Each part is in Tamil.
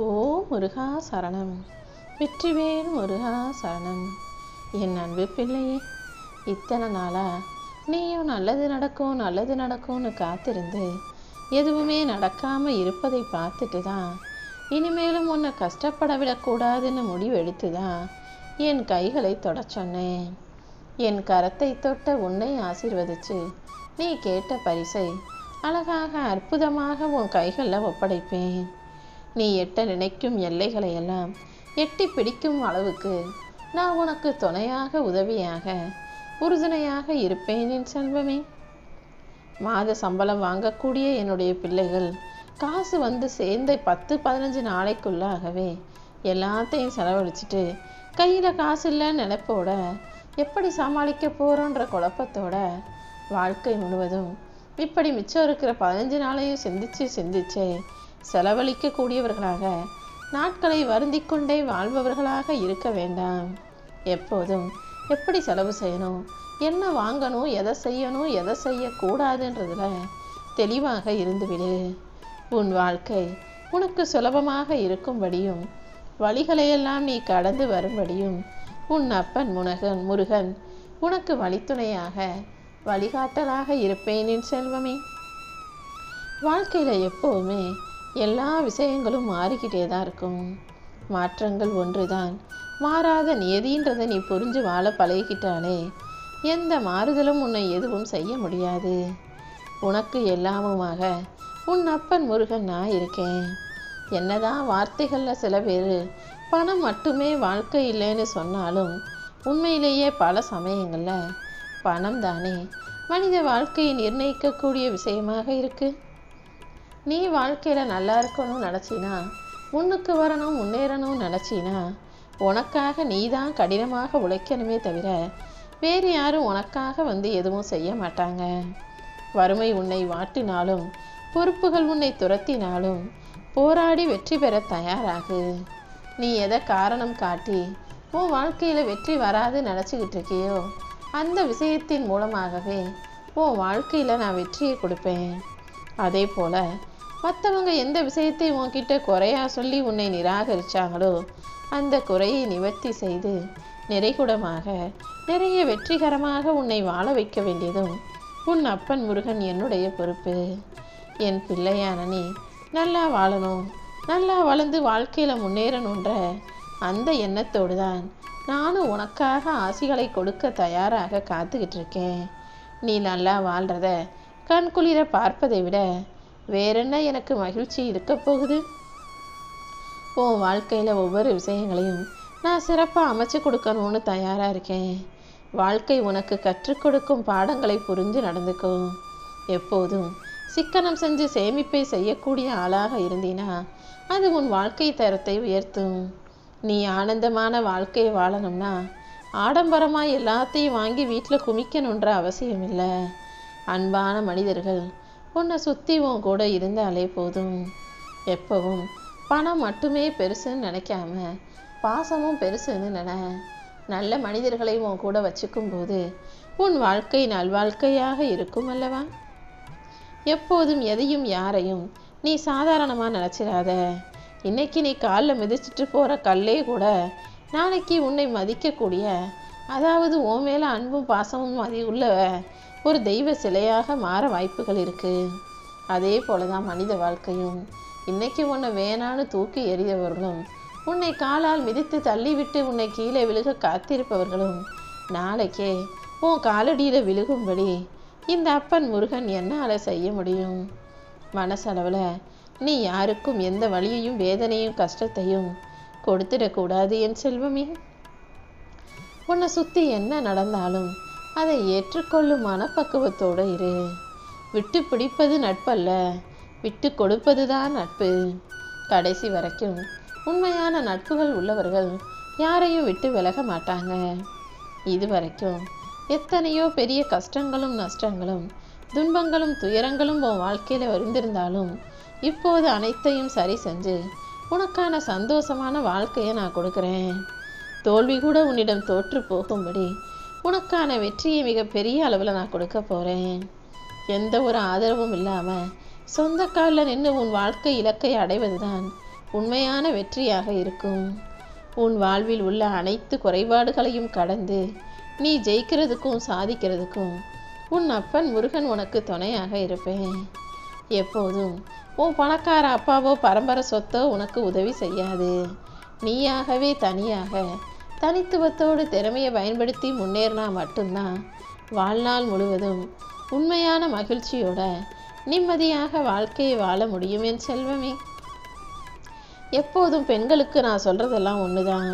ஓ முருகா சரணம். வெற்றிவேல் முருகா சரணம். என் அன்பு பிள்ளையே இத்தனை நாளாக நீயும் நல்லது நடக்கும் நல்லது நடக்கும்னு காத்திருந்து எதுவுமே நடக்காமல் இருப்பதை பார்த்துட்டு தான் இனிமேலும் உன்னை கஷ்டப்பட விடக்கூடாதுன்னு முடிவெடுத்து தான் என் கைகளை தொடச்சொன்னேன் என் கரத்தை தொட்ட உன்னை ஆசிர்வதிச்சு நீ கேட்ட பரிசை அழகாக அற்புதமாக உன் கைகளில் ஒப்படைப்பேன். நீ எட்ட நினைக்கும் எல்லைகளை எல்லாம் எட்டி பிடிக்கும் அளவுக்கு நான் உனக்கு துணையாக உதவியாக உறுதுணையாக இருப்பேன் என் செல்வமே. மாத சம்பளம் வாங்கக்கூடிய என்னுடைய பிள்ளைகள் காசு வந்து சேர்ந்த பத்து பதினஞ்சு நாளைக்குள்ளாகவே எல்லாத்தையும் செலவழிச்சிட்டு கையில் காசு இல்லைன்னு நினைப்போட எப்படி சமாளிக்க போகிறோன்ற குழப்பத்தோட வாழ்க்கை முழுவதும் இப்படி மிச்சம் இருக்கிற பதினஞ்சு நாளையும் சிந்திச்சு சிந்திச்சே செலவழிக்கக்கூடியவர்களாக நாட்களை வருந்திக் கொண்டே வாழ்பவர்களாக இருக்க வேண்டாம். எப்போதும் எப்படி செலவு செய்யணும்? என்ன வாங்கணும்? எதை செய்யணும்? எதை செய்யக்கூடாதுன்றதுல தெளிவாக இருந்துவிடு. உன் வாழ்க்கை உனக்கு சுலபமாக இருக்கும்படியும் வழிகளையெல்லாம் நீ கடந்து வரும்படியும் உன் அப்பன் முனகன் முருகன் உனக்கு வழித்துணையாக வழிகாட்டலாக இருப்பேன் என் செல்வமே. வாழ்க்கையில் எப்போவுமே எல்லா விஷயங்களும் மாறிக்கிட்டே தான் இருக்கும். மாற்றங்கள் ஒன்றுதான். மாறாத நியதின்றதை நீ புரிஞ்சு வாழ பழகிக்கிட்டாலே எந்த மாறுதலும் உன்னை எதுவும் செய்ய முடியாது. உனக்கு எல்லாமுமாக உன் அப்பன் முருகன் நான் இருக்கேன். என்னதான் வார்த்தைகளில் சில பேர் பணம் மட்டுமே வாழ்க்கை இல்லைன்னு சொன்னாலும் உண்மையிலேயே பல சமயங்களில் பணம் தானே மனித வாழ்க்கையை நிர்ணயிக்கக்கூடிய விஷயமாக இருக்குது நீ வாழ்க்கையில் நல்லா இருக்கணும்னு நினச்சினா முன்னுக்கு வரணும் முன்னேறணும்னு நினச்சினா உனக்காக நீ தான் கடினமாக உழைக்கணுமே தவிர வேறு யாரும் உனக்காக வந்து எதுவும் செய்ய மாட்டாங்க. வறுமை உன்னை வாட்டினாலும் பொறுப்புகள் உன்னை துரத்தினாலும் போராடி வெற்றி பெற தயாராகு. நீ எதை காரணம் காட்டி உன் வாழ்க்கையில் வெற்றி வராது நினச்சிக்கிட்டு இருக்கியோ அந்த விஷயத்தின் மூலமாகவே உன் வாழ்க்கையில் நான் வெற்றியை கொடுப்பேன். அதே போல் மற்றவங்க எந்த விஷயத்தை உன்கிட்ட குறையா சொல்லி உன்னை நிராகரிச்சாங்களோ அந்த குறையை நிவர்த்தி செய்து நிறைகுடமாக நிறைய வெற்றிகரமாக உன்னை வாழ வைக்க வேண்டியதும் உன் அப்பன் முருகன் என்னுடைய பொறுப்பு. என் பிள்ளையான நீ நல்லா வாழணும். நல்லா வளர்ந்து வாழ்க்கையில் முன்னேறணுன்ற அந்த எண்ணத்தோடு தான் நானும் உனக்காக ஆசிகளை கொடுக்க தயாராக காத்துக்கிட்டு இருக்கேன். நீ நல்லா வாழ்கிறத கண்குளிர பார்ப்பதை விட வேறென்ன எனக்கு மகிழ்ச்சி இருக்க போகுது? உன் வாழ்க்கையில் ஒவ்வொரு விஷயங்களையும் நான் சிறப்பாக அமைச்சு கொடுக்கணும்னு தயாராக இருக்கேன். வாழ்க்கை உனக்கு கற்றுக் கொடுக்கும் பாடங்களை புரிஞ்சு நடந்துக்கோ. எப்போதும் சிக்கனம் செஞ்சு சேமிப்பை செய்யக்கூடிய ஆளாக இருந்தீனா அது உன் வாழ்க்கை தரத்தை உயர்த்தும். நீ ஆனந்தமான வாழ்க்கையை வாழணும்னா ஆடம்பரமாக எல்லாத்தையும் வாங்கி வீட்டில் குமிக்கணுன்ற அவசியம் இல்லை அன்பான மனிதர்கள் உன்னை சுற்றி உன் கூட இருந்தாலே போதும். எப்பவும் பணம் மட்டுமே பெருசுன்னு நினைக்காம பாசமும் பெருசுன்னு நினை. நல்ல மனிதர்களை உன் கூட வச்சுக்கும் போது உன் வாழ்க்கை நல்வாழ்க்கையாக இருக்கும் அல்லவா? எப்போதும் எதையும் யாரையும் நீ சாதாரணமாக நினச்சிடாத இன்னைக்கு நீ காலில் மிதிச்சிட்டு போகிற கல்லே கூட நாளைக்கு உன்னை மதிக்கக்கூடிய அதாவது உன் மேலே அன்பும் பாசமும் மதி உள்ள ஒரு தெய்வ சிலையாக மாற வாய்ப்புகள் இருக்குது அதே போல தான் மனித வாழ்க்கையும். இன்னைக்கு உன்னை வேணான்னு தூக்கி எறியவர்களும் உன்னை காலால் மிதித்து தள்ளிவிட்டு உன்னை கீழே விழுக காத்திருப்பவர்களும் நாளைக்கே உன் காலடியில் விழுகும்படி இந்த அப்பன் முருகன் என்னால் செய்ய முடியும்? மனசளவில் நீ யாருக்கும் எந்த வழியையும் வேதனையும் கஷ்டத்தையும் கொடுத்துடக்கூடாது என் செல்வமே. உன்னை சுற்றி என்ன நடந்தாலும் அதை ஏற்றுக்கொள்ளும் மனப்பக்குவத்தோடு இரு. விட்டு பிடிப்பது நட்பல்ல. விட்டு கொடுப்பது தான் நட்பு. கடைசி வரைக்கும் உண்மையான நட்புகள் உள்ளவர்கள் யாரையும் விட்டு விலக மாட்டாங்க. இது வரைக்கும் எத்தனையோ பெரிய கஷ்டங்களும் நஷ்டங்களும் துன்பங்களும் துயரங்களும் உன் வாழ்க்கையில் வந்திருந்தாலும் இப்போது அனைத்தையும் சரி செஞ்சு உனக்கான சந்தோஷமான வாழ்க்கையை நான் கொடுக்குறேன். தோல்வி கூட உன்னிடம் தோற்று போகும்படி உனக்கான வெற்றியை மிக பெரிய அளவில் நான் கொடுக்க போகிறேன் எந்த ஒரு ஆதரவும் இல்லாமல் சொந்த காலில் நின்று உன் வாழ்க்கை இலக்கை அடைவதுதான் உண்மையான வெற்றியாக இருக்கும். உன் வாழ்வில் உள்ள அனைத்து குறைபாடுகளையும் கடந்து நீ ஜெயிக்கிறதுக்கும் சாதிக்கிறதுக்கும் உன் அப்பன் முருகன் உனக்கு துணையாக இருப்பேன். எப்போதும் உன் பணக்கார அப்பாவோ பரம்பரை சொத்தோ உனக்கு உதவி செய்யாது. நீயாகவே தனியாக தனித்துவத்தோடு திறமையை பயன்படுத்தி முன்னேறினா மட்டும்தான் வாழ்நாள் முழுவதும் உண்மையான மகிழ்ச்சியோட நிம்மதியாக வாழ்க்கையை வாழ முடியும் என் செல்வமே. எப்போதும் பெண்களுக்கு நான் சொல்கிறதெல்லாம் ஒன்று தான்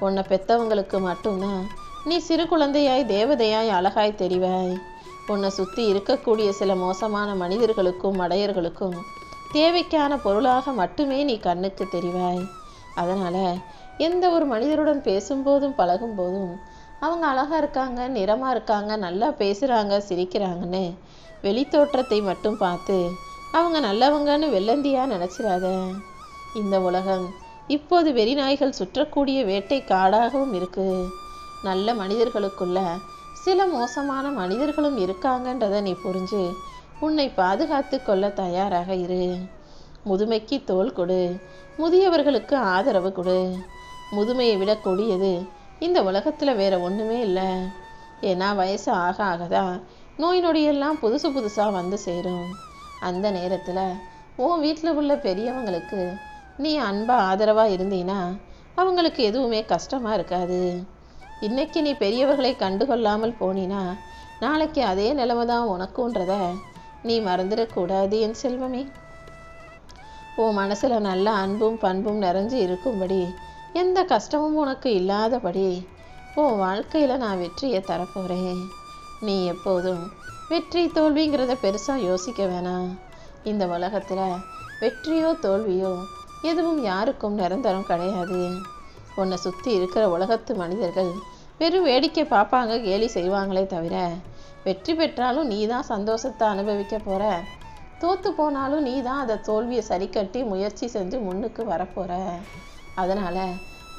உன்னை பெற்றவங்களுக்கு மட்டும்தான். நீ சிறு குழந்தையாய் தேவதையாய் அழகாய் தெரிவாய். உன்னை சுற்றி இருக்கக்கூடிய சில மோசமான மனிதர்களுக்கும் மடையர்களுக்கும் தேவைக்கான பொருளாக மட்டுமே நீ கண்ணுக்கு தெரிவாய். அதனால் எந்த ஒரு மனிதருடன் பேசும்போதும் பழகும் போதும் அவங்க அழகாக இருக்காங்க நிறமாக இருக்காங்க நல்லா பேசுகிறாங்க சிரிக்கிறாங்கன்னு வெளித்தோற்றத்தை மட்டும் பார்த்து அவங்க நல்லவங்கன்னு வெள்ளந்தியாக நினச்சிடாத இந்த உலகம் இப்போது வெறிநாய்கள் சுற்றக்கூடிய வேட்டை காடாகவும் இருக்கு. நல்ல மனிதர்களுக்குள்ள சில மோசமான மனிதர்களும் இருக்காங்கன்றதை நீ புரிஞ்சு உன்னை பாதுகாத்து கொள்ள தயாராக இரு. முதுமைக்கு தோல் கொடு. முதியவர்களுக்கு ஆதரவு கொடு. முதுமையை விட கொடியது. இந்த உலகத்தில் வேற ஒன்றுமே இல்லை. ஏன்னா வயசு ஆக ஆக தான் நோய் நொடியெல்லாம் புதுசு புதுசாக வந்து சேரும். அந்த நேரத்தில் உன் வீட்டில் உள்ள பெரியவங்களுக்கு நீ அன்பாக ஆதரவாக இருந்தீன்னா அவங்களுக்கு எதுவுமே கஷ்டமாக இருக்காது. இன்னைக்கு நீ பெரியவர்களை கண்டுகொள்ளாமல் போனினா நாளைக்கு அதே நிலைமை தான் உனக்குன்றத நீ மறந்துடக்கூடாது என் செல்வமே. உன் மனசில் நல்ல அன்பும் பண்பும் நிறைஞ்சு இருக்கும்படி எந்த கஷ்டமும் உனக்கு இல்லாதபடி உன் வாழ்க்கையில் நான் வெற்றியை தரப்போகிறேன் நீ எப்போதும் வெற்றி தோல்விங்கிறத பெருசாக யோசிக்க வேணாம். இந்த உலகத்தில் வெற்றியோ தோல்வியோ எதுவும் யாருக்கும் நிரந்தரம் கிடையாது. உன்னை சுற்றி இருக்கிற உலகத்து மனிதர்கள் வெறும் வேடிக்கை பார்ப்பாங்க கேலி செய்வாங்களே தவிர வெற்றி பெற்றாலும் நீ தான் சந்தோஷத்தை அனுபவிக்க போகிற தோற்று போனாலும் நீ தான் அதை தோல்வியை சரி கட்டி முயற்சி செஞ்சு முன்னுக்கு வரப்போகிற அதனால்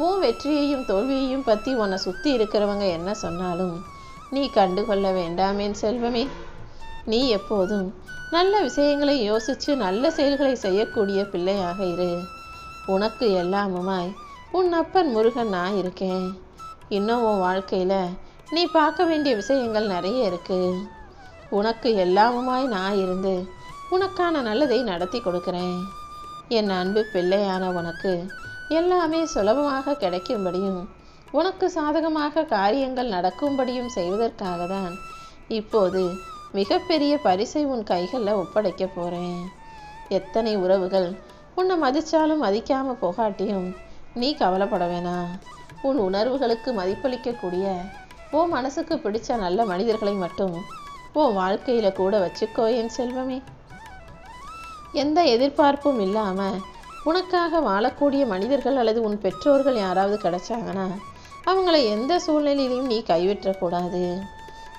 உன் வெற்றியையும் தோல்வியையும் பற்றி உன்னை சுற்றி இருக்கிறவங்க என்ன சொன்னாலும் நீ கண்டுகொள்ள வேண்டாமேன் செல்வமே. நீ எப்போதும் நல்ல விஷயங்களை யோசித்து நல்ல செயல்களை செய்யக்கூடிய பிள்ளையாக இரு. உனக்கு எல்லாமுமாய் உன் அப்பன் முருகன் நான் இருக்கேன். இன்னும் உன் வாழ்க்கையில் நீ பார்க்க வேண்டிய விஷயங்கள் நிறைய இருக்கு. உனக்கு எல்லாமுமாய் நான் இருந்து உனக்கான நல்லதை நடத்தி கொடுக்குறேன். என் அன்பு பிள்ளையான உனக்கு எல்லாமே சுலபமாக கிடைக்கும்படியும் உனக்கு சாதகமாக காரியங்கள் நடக்கும்படியும் செய்வதற்காக தான் இப்போது மிகப்பெரிய பரிசை உன் கைகளில் ஒப்படைக்க போகிறேன் எத்தனை உறவுகள் உன்னை மதித்தாலும் மதிக்காமல் போகாட்டியும் நீ கவலைப்பட வேணாம் உன் உணர்வுகளுக்கு மதிப்பளிக்கக்கூடிய உன் மனசுக்கு பிடிச்ச நல்ல மனிதர்களை மட்டும் உன் வாழ்க்கையில் கூட வச்சுக்கோ என் செல்வமே. எந்த எதிர்பார்ப்பும் இல்லாமல் உனக்காக வாழக்கூடிய மனிதர்கள் அல்லது உன் பெற்றோர்கள் யாராவது கிடைச்சாங்கன்னா அவங்கள எந்த சூழ்நிலையிலையும் நீ கைவிட்டக்கூடாது.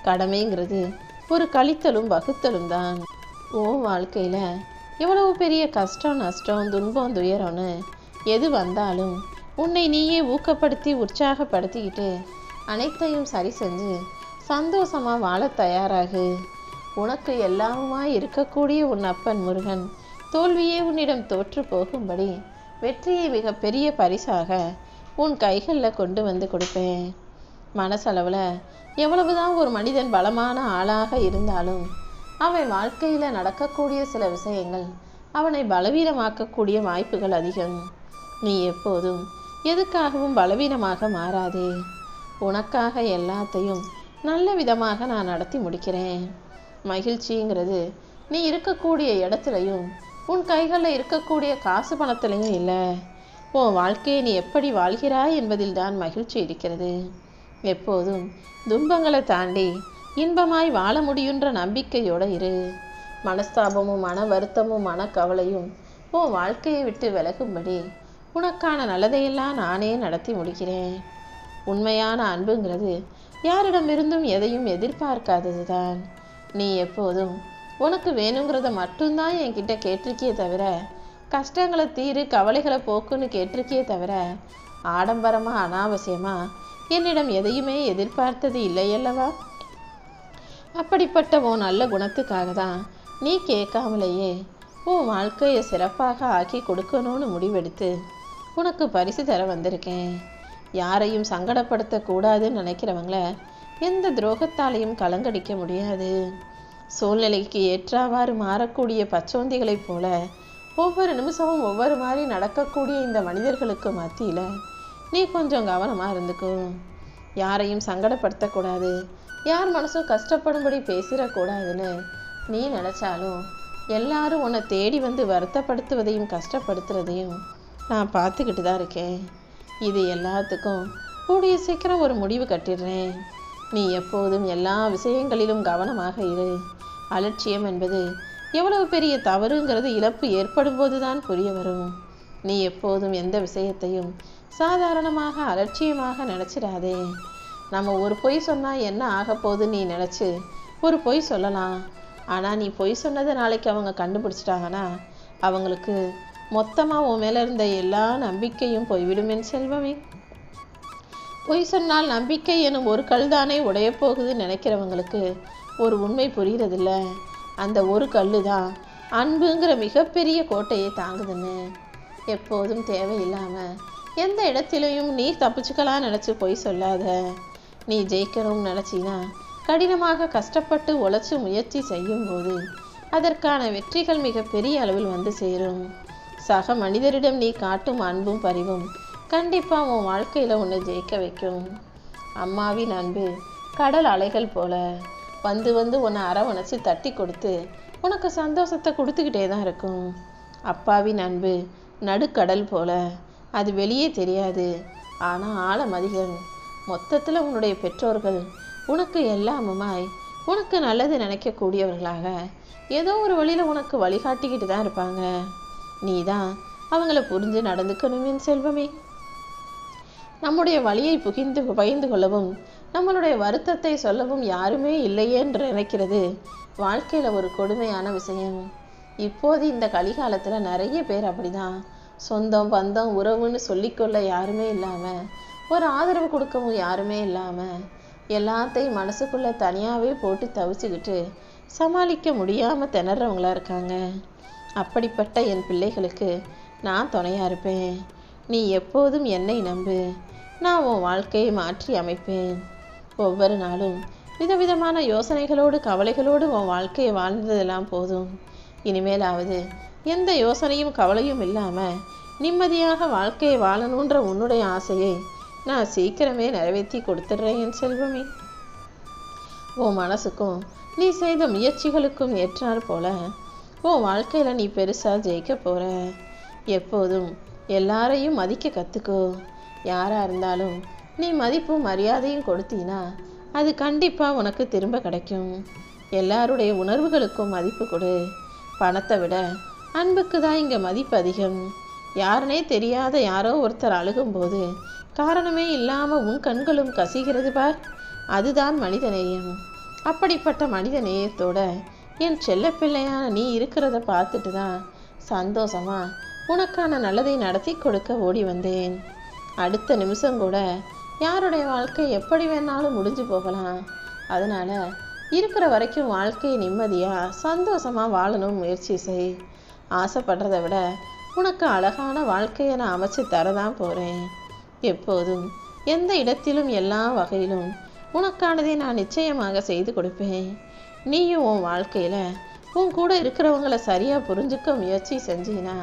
கடமைங்கிறது ஒரு கழித்தலும் வகுத்தலும் தான். ஓ வாழ்க்கையில் எவ்வளவு பெரிய கஷ்டம் நஷ்டம் துன்பம் துயரம்னு எது வந்தாலும் உன்னை நீயே ஊக்கப்படுத்தி உற்சாகப்படுத்திக்கிட்டு அனைத்தையும் சரி செஞ்சு சந்தோஷமா வாழ தயாராகு. உனக்கு எல்லாமுமாய் இருக்கக்கூடிய உன் அப்பன் முருகன் தோல்வியே உன்னிடம் தோற்று போகும்படி வெற்றியை மிக பெரிய பரிசாக உன் கைகளில் கொண்டு வந்து கொடுப்பேன். மனசளவில் எவ்வளவுதான் ஒரு மனிதன் பலமான ஆளாக இருந்தாலும் அவன் வாழ்க்கையில் நடக்கக்கூடிய சில விஷயங்கள் அவனை பலவீனமாக்கக்கூடிய வாய்ப்புகள் அதிகம். நீ எப்போதும் எதுக்காகவும் பலவீனமாக மாறாதே. உனக்காக எல்லாத்தையும் நல்ல விதமாக நான் நடத்தி முடிக்கிறேன். மகிழ்ச்சிங்கிறது நீ இருக்கக்கூடிய இடத்துலையும் உன் கைகளில் இருக்கக்கூடிய காசு பணத்திலையும் இல்லை. உன் வாழ்க்கையை நீ எப்படி வாழ்கிறாய் என்பதில் தான் மகிழ்ச்சி இருக்கிறது. எப்போதும் துன்பங்களை தாண்டி இன்பமாய் வாழ முடியுன்ற நம்பிக்கையோடு இரு. மனஸ்தாபமும் மன வருத்தமும் மனக்கவலையும் உன் வாழ்க்கையை விட்டு விலகும்படி உனக்கான நல்லதையெல்லாம் நானே நடத்தி முடிக்கிறேன். உண்மையான அன்புங்கிறது யாரிடமிருந்தும் எதையும் எதிர்பார்க்காதது தான் நீ எப்போதும் உனக்கு வேணுங்கிறத மட்டும்தான் என்கிட்ட கேட்டிருக்கியே தவிர கஷ்டங்களை தீரு கவலைகளை போக்குன்னு கேட்டிருக்கியே தவிர ஆடம்பரமாக அனாவசியமாக என்னிடம் எதையுமே எதிர்பார்த்தது இல்லையல்லவா அப்படிப்பட்ட உன் நல்ல குணத்துக்காக தான் நீ கேட்காமலேயே உன் வாழ்க்கையை சிறப்பாக ஆக்கி கொடுக்கணும்னு முடிவெடுத்து உனக்கு பரிசு தர வந்திருக்கேன். யாரையும் சங்கடப்படுத்தக்கூடாதுன்னு நினைக்கிறவங்கள எந்த துரோகத்தாலையும் கலங்கடிக்க முடியாது. சூழ்நிலைக்கு ஏற்றாவாறு மாறக்கூடிய பச்சோந்திகளைப் போல ஒவ்வொரு நிமிஷமும் ஒவ்வொரு மாதிரி நடக்கக்கூடிய இந்த மனிதர்களுக்கு மத்தியில் நீ கொஞ்சம் கவனமாக இருந்துக்கும் யாரையும் சங்கடப்படுத்தக்கூடாது. யார் மனசும் கஷ்டப்படும்படி பேசிடக்கூடாதுன்னு நீ நினச்சாலும் எல்லாரும் உன்னை தேடி வந்து வருத்தப்படுத்துவதையும் கஷ்டப்படுத்துறதையும் நான் பார்த்துக்கிட்டு தான் இருக்கேன். இது எல்லாத்துக்கும் கூடிய சீக்கிரம் ஒரு முடிவு கட்டிடுறேன். நீ எப்போதும் எல்லா விஷயங்களிலும் கவனமாக இரு. அலட்சியம் என்பது எவ்வளவு பெரிய தவறுங்கிறது இழப்பு ஏற்படும் போதுதான் புரிய வரும். நீ எப்போதும் எந்த விஷயத்தையும் சாதாரணமாக அலட்சியமாக நினச்சிடாதே. நம்ம ஒரு பொய் சொன்னால் என்ன ஆக போகுதுன்னு நீ நினச்சி? ஒரு பொய் சொல்லலாம். ஆனால் நீ பொய் சொன்னதை நாளைக்கு அவங்க கண்டுபிடிச்சிட்டாங்கன்னா அவங்களுக்கு மொத்தமாக உன் மேலே இருந்த எல்லா நம்பிக்கையும் போய்விடுமென் செல்வமே. பொய் சொன்னால் நம்பிக்கை எனும் ஒரு கல் தானே உடைய போகுதுன்னு நினைக்கிறவங்களுக்கு ஒரு உண்மை புரிகிறதில்ல. அந்த ஒரு கல் தான் அன்புங்கிற மிகப்பெரிய கோட்டையை தாங்குதுன்னு. எப்போதும் தேவையில்லாமல் எந்த இடத்திலையும் நீ தப்பிச்சுக்கலாம் நினச்சி பொய் சொல்லாத. நீ ஜெயிக்கணும்னு நினச்சினா கடினமாக கஷ்டப்பட்டு உழைச்சி முயற்சி செய்யும்போது அதற்கான வெற்றிகள் மிக பெரிய அளவில் வந்து சேரும். சக மனிதரிடம் நீ காட்டும் அன்பும் பரிவும் கண்டிப்பாக உன் வாழ்க்கையில் உன்னை ஜெயிக்க வைக்கும். அம்மாவின் அன்பு கடல் அலைகள் போல. வந்து வந்து உன்னை அரவணைச்சு தட்டி கொடுத்து உனக்கு சந்தோஷத்தை கொடுத்துக்கிட்டே தான் இருக்கும். அப்பாவின் அன்பு நடுக்கடல் போல. அது வெளியே தெரியாது. ஆனால் ஆழம் அதிகம். மொத்தத்தில் உன்னுடைய பெற்றோர்கள் உனக்கு எல்லாமுமாய் உனக்கு நல்லது நினைக்கக்கூடியவர்களாக ஏதோ ஒரு வழியில் உனக்கு வழிகாட்டிக்கிட்டு தான் இருப்பாங்க. நீ தான் அவங்கள புரிஞ்சு நடந்துக்கணும் செல்வமே. நம்முடைய வழியை புகிந்து பகிர்ந்து கொள்ளவும் நம்மளுடைய வருத்தத்தை சொல்லவும் யாருமே இல்லையே என்று நினைக்கிறது. வாழ்க்கையில் ஒரு கொடுமையான விஷயம். இப்போது இந்த கலிகாலத்தில் நிறைய பேர் அப்படிதான். சொந்தம் பந்தம் உறவுன்னு சொல்லிக்கொள்ள யாருமே இல்லாமல் ஒரு ஆதரவு கொடுக்கவும் யாருமே இல்லாமல் எல்லாத்தையும் மனசுக்குள்ளே தனியாகவே போட்டு தவிச்சுக்கிட்டு சமாளிக்க முடியாமல் திணறவங்களா இருக்காங்க. அப்படிப்பட்ட என் பிள்ளைகளுக்கு நான் துணையாக இருப்பேன். நீ எப்போதும் என்னை நம்பு. நான் உன் வாழ்க்கையை மாற்றி அமைப்பேன். ஒவ்வொரு நாளும் விதவிதமான யோசனைகளோடு கவலைகளோடு உன் வாழ்க்கையை வாழ்ந்ததெல்லாம் போதும். இனிமேலாவது எந்த யோசனையும் கவலையும் இல்லாமல் நிம்மதியாக வாழ்க்கையை வாழணுன்ற உன்னுடைய ஆசையை நான் சீக்கிரமே நிறைவேற்றி கொடுத்துட்றேன் என் செல்வமே. உன் மனசுக்கும் நீ செய்த முயற்சிகளுக்கும் ஏற்றாற் போல உன் வாழ்க்கையில் நீ பெருசாக ஜெயிக்க போகிற எப்போதும் எல்லாரையும் மதிக்க கற்றுக்கோ யாராக இருந்தாலும் நீ மதிப்பும் மரியாதையும் கொடுத்தீனா அது கண்டிப்பாக உனக்கு திரும்ப கிடைக்கும். எல்லாருடைய உணர்வுகளுக்கும் மதிப்பு கொடு. பணத்தை விட அன்புக்கு தான் இங்கே மதிப்பு அதிகம். யாருனே தெரியாத யாரோ ஒருத்தர் அழுகும்போது காரணமே இல்லாமல் உன் கண்களும் கசிகிறது பார். அதுதான் மனிதநேயம் அப்படிப்பட்ட மனித நேயத்தோட என் செல்லப்பிள்ளையான நீ இருக்கிறத பார்த்துட்டு தான் சந்தோஷமா உனக்கான நல்லதை நடத்தி கொடுக்க ஓடி வந்தேன். அடுத்த நிமிஷம் கூட யாருடைய வாழ்க்கை எப்படி வேணாலும் முடிஞ்சு போகலாம். அதனால் இருக்கிற வரைக்கும் வாழ்க்கையை நிம்மதியாக சந்தோஷமாக வாழணும் முயற்சி செய். ஆசைப்படுறத விட உனக்கு அழகான வாழ்க்கையை நான் அமைச்சு தரதான் போகிறேன் எப்போதும் எந்த இடத்திலும் எல்லா வகையிலும் உனக்கானதை நான் நிச்சயமாக செய்து கொடுப்பேன். நீயும் உன் வாழ்க்கையில் உன் கூட இருக்கிறவங்கள சரியாக புரிஞ்சுக்க முயற்சி செஞ்சீனா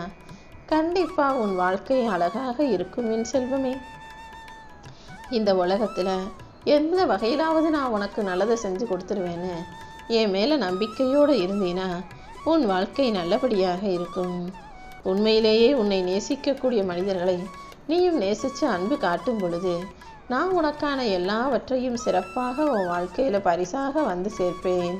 கண்டிப்பாக உன் வாழ்க்கை அழகாக இருக்கும் என் செல்வமே. இந்த உலகத்தில் எந்த வகையிலாவது நான் உனக்கு நல்லதை செஞ்சு கொடுத்துருவேன்னு என் மேலே நம்பிக்கையோடு இருந்தீனா உன் வாழ்க்கை நல்லபடியாக இருக்கும். உண்மையிலேயே உன்னை நேசிக்கக்கூடிய மனிதர்களை நீயும் நேசித்து அன்பு காட்டும் பொழுது நான் உனக்கான எல்லாவற்றையும் சிறப்பாக உன் வாழ்க்கையில் பரிசாக வந்து சேர்ப்பேன்.